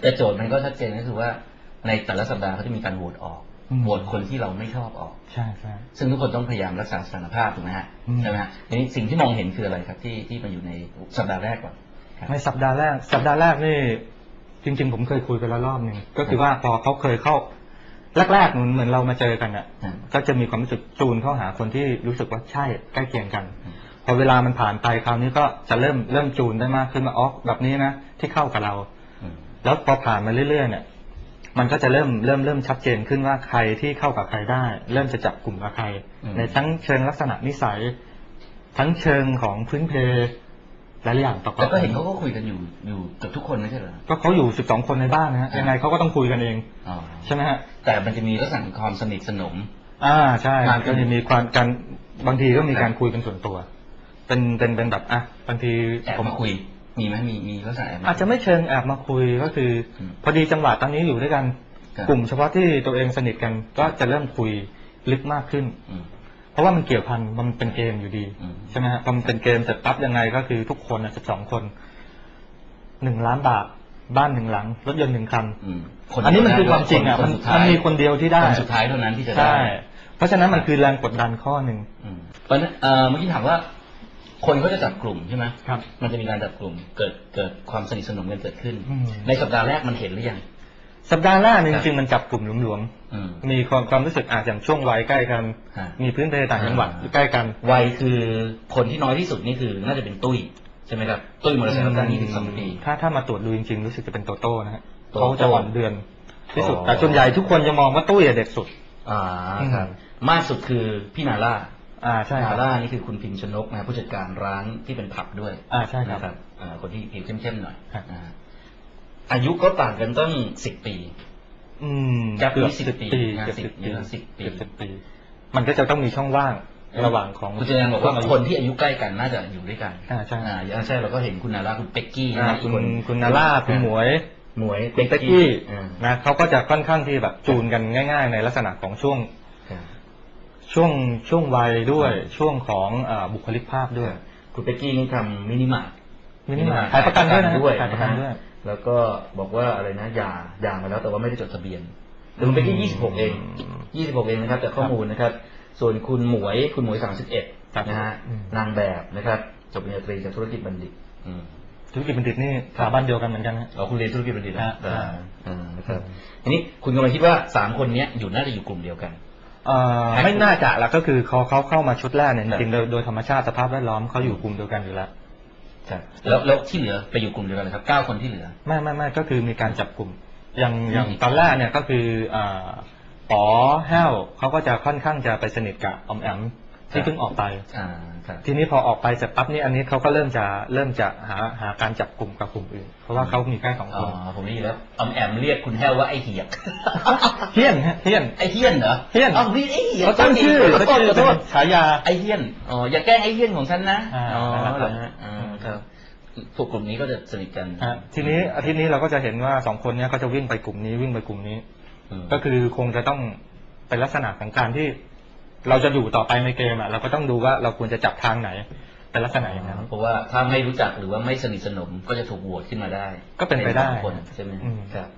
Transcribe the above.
แต่โจทย์มันก็ชัดเจนก็คือว่าในแต่ละสัปดาห์เขาจะมีการโหวตออกอืมโหวตคนที่เราไม่ชอบออก ใช่ใช่ซึ่งทุกคนต้องพยายามรักษาสถานภาพถูกไหมฮะอืมใช่ไหมฮะทีนี้สิ่งที่มองเห็นคืออะไรครับที่ที่มันอยู่ในสัปดาห์แรกก่อนครับในสัปดาห์แรก สัปดาห์แรกนี่จริง ๆ ผมเคยคุยไปแล้วรอบหนึ่งก็คือว่าพอเขาเคยเข้าแรกๆเหมือนเหมือนเรามาเจอกันอะอืมก็จะมีความรู้สึกจูนเข้าหาคนที่รู้สึกว่าใช่ใกล้เคียงกันอืมพอเวลามันผ่านไปคราวนี้ก็จะเริ่มเริ่มจูนได้มากขึ้นมาอ๋อแบบนี้นะที่เข้ากับเราอืม แล้วพอผ่านมาเรื่อยๆเนี่ยมันก็จะเริ่มเริ่มเริ่มชัดเจนขึ้นว่าใครที่เข้ากับใครได้ เริ่มจะจับกลุ่มกับใคร ในทั้งเชิงลักษณะนิสัย ทั้งเชิงของพื้นเพหลายๆอย่างประกอบแต่ก็เห็นเขาก็คุยกันอยู่อยู่กับทุกคนไม่ใช่เหรอก็เขาอยู่สิบสองคนในบ้านนะฮะอ่ายัยังไงเขาก็ต้องคุยกันเองอ๋อใช่ไหมฮะแต่มันจะมีลักษณะของความสนิทสนม อ่าใช่มากขึ้ก็นจะมีความการบางทีก็มีครับการคุยเป็นส่วนตัว เป็นเป็นเป็นแบบอะบางทีแอบผมมาคุย มีไหมมีมีลักษณะแอบอาจจะไม่เชิงแอบมาคุยก็คืออมพอดีจังหวะตอนนี้อยู่ด้วยกัน ครับ กลุ่มเฉพาะที่ตัวเองสนิทกันก็จะเริ่มคุยลึกมากขึ้น อืม เพราะว่ามันเกี่ยวพันมันเป็นเกมอยู่ดีอืม ใช่ไหมฮะพอมันเป็นเกมเสร็จปั๊บยังไงก็คือทุกคนสิบสองคนหนึ่งล้านบาทบ้านหนึ่งหลังรถยนต์หนึ่งคัน อืมอันนี้มันคือความจริงอะคมันสุดท้ายมันมีคนเดียวที่ได้ คนสุดท้ายเท่านั้นที่จะได้ใช่ เพราะฉะนั้นมันคือแรงกดดันข้อหนึ่ง อืมเพราะฉะนั้นเอ่อเมื่อกี้ถามว่า คนเขาจะจับกลุ่มใช่ไหมครับ มันจะมีการจับกลุ่มเกิดเกิดความสนิทสนมกันเกิดขึ้นอืมในสัปดาห์แรกมันเห็นหรือยังสัปดาห์แรกเนี่ยคจรับริงๆมันจับกลุ่มหลวมอืมๆมีความความรู้สึกอาจอย่างช่วงวัยใกล้กันฮะมีพื้นเพต่างจังหวัดอ่าอยู่ใกล้กันวัยคือคนที่น้อยที่สุดนี่คือน่าจะเป็นตุ้ยใช่ไหมครับตุ้ยมอเตอร์ไซค์รับจ้างยี่สิบสองปีถ้าถ้ามาตรวจดูจริงๆรู้สึกจะเป็นโตโต้นะฮะโตโต้เขาจะอ่อนเดือนที่สุดอ๋อแต่ส่วนใหญ่ทุกคนจะมองว่าตุ้ยอะเด็กสุด อ่าอืมครับมากสุดคือพี่นาล่า อ่าใช่คนารับล่านี่คือคุณพิมพ์ชนกนะผู้จัดการร้านที่เป็นผับด้วยอ่าใช่ครับนะครับอ่าคนที่ผิวเข้มๆหน่อยครับนะฮะอายุก็ต่างกันตั้งสิบปี อืมแก๊ปเกือบนี้10สิบปีปีนะเกือบ10สิบปีเยอะ10ปี เกือบสิบปี มันก็จะต้องมีช่องว่างระหว่างของคุณเจนบอกว่าคนที่อายุใกล้กันน่าจะอยู่ด้วยกันอ่าใช่อ่าอย่างเช่นเราก็เห็นคุณนาล่าคุณเป็กกี้อ่านะคุณอีกนคุณนาร่าคุณหมวย หมวยคุณเป๊กกี้อ่า นะเขาก็จะค่อนข้างที่แบบจูนกันง่าย ๆ ในลักษณะของช่วงครับ ช่วงช่วงวัยด้วยอืมช่วงของอ่าบุคลิกภาพด้วยคุณเป็กกี้นี่ทำมินิมาร์ทมินิมาร์ทขายประกันด้วยนะด้วยขายประกันด้วยฮแล้วก็บอกว่าอะไรนะหย่าหย่ามาแล้วแต่ว่าไม่ได้จดทะเบียนแต่คุณเป็กกี้ยี่สิบหกเองยี่สิบหกเองนะครับจากข้อมูลนะครับ ส่วนคุณหมวยคุณหมวยสามสิบเอ็ดครับนะฮะอืมนางแบบนะครับจบปริญญาตรีจากธุรกิจบัณฑิตอืมธุรกิจบัณฑิตนี่สถาบันเดียวกันเหมือนกันฮะอ๋อคุณเรียนธุรกิจบัณฑิตนะฮะอ่าอ่าอ่านะครับทีนี้คุณกำลังคิดว่าสามคนเนี้ยอยู่น่าจะอยู่กลุ่มเดียวกันเอ่อแพ็ค ไม่น่าจะละก็คือเขาเขาเข้ามาชุดแรกเนี่ยครับจริงๆโดยโดยธรรมชาติสภาพแวดล้อมเขาอยู่กลุ่มเดียวกันอยู่แล้วครับแล้วแล้วที่เหลือไปอยู่กลุ่มเดียวกันเลยครับเก้าคนที่เหลือ ไม่ไม่ไม่ก็คือมีการจับกลุ่มอย่างอย่างอืมตอนแรกเนี่ยก็คืออ่าป๋อแห้วเขาก็จะค่อนข้างจะไปสนิทกับออมแอม ที่เพิ่งออกไปอ่าครับทีนี้พอออกไปเสร็จปั๊บนี่อันนี้เขาก็เริ่มจะเริ่มจะหาหาการจับกลุ่มกับกลุ่มอื่น เพราะว่าเขามีแค่สองอ๋คอนผมได้ยินแล้วอมแอมเรียกคุณแห้วว่าไอเหียกเฮี้ยนฮะเฮี้ยนไอเฮียนเหรอเฮี้ยนอ้าวพี่ไอเหียกเขาตั้งชื่อขเขาโทษชื่อขอเป็โทนษฉายาไอเฮียนอ๋ออย่าแกล้งไอเฮียนของฉันนะอ่าอ๋อนั่นแหละเหรอฮะอ่าครับพวกกลุ่มนี้ก็จะสนิทกันฮะทีนี้อาทิตย์นี้เราก็จะเห็นว่าสองคนเนี้ยก็จะวิ่งไปกลุ่มนี้วิ่งไปกลุ่มนี้อืมก็คือคงจะต้องเป็นลักษณะของการที่ เราจะอยู่ต่อไปในเกมอะเราก็ต้องดูว่าเราควรจะจับทางไหนเป็นลักษณะอย่างนั้นเพราะว่าถ้าไม่รู้จักหรือว่าไม่สนิทสนมก็จะถูกโหวตขึ้นมาได้ ก็เป็นไปได้สองคนใช่ไหมอืมครับ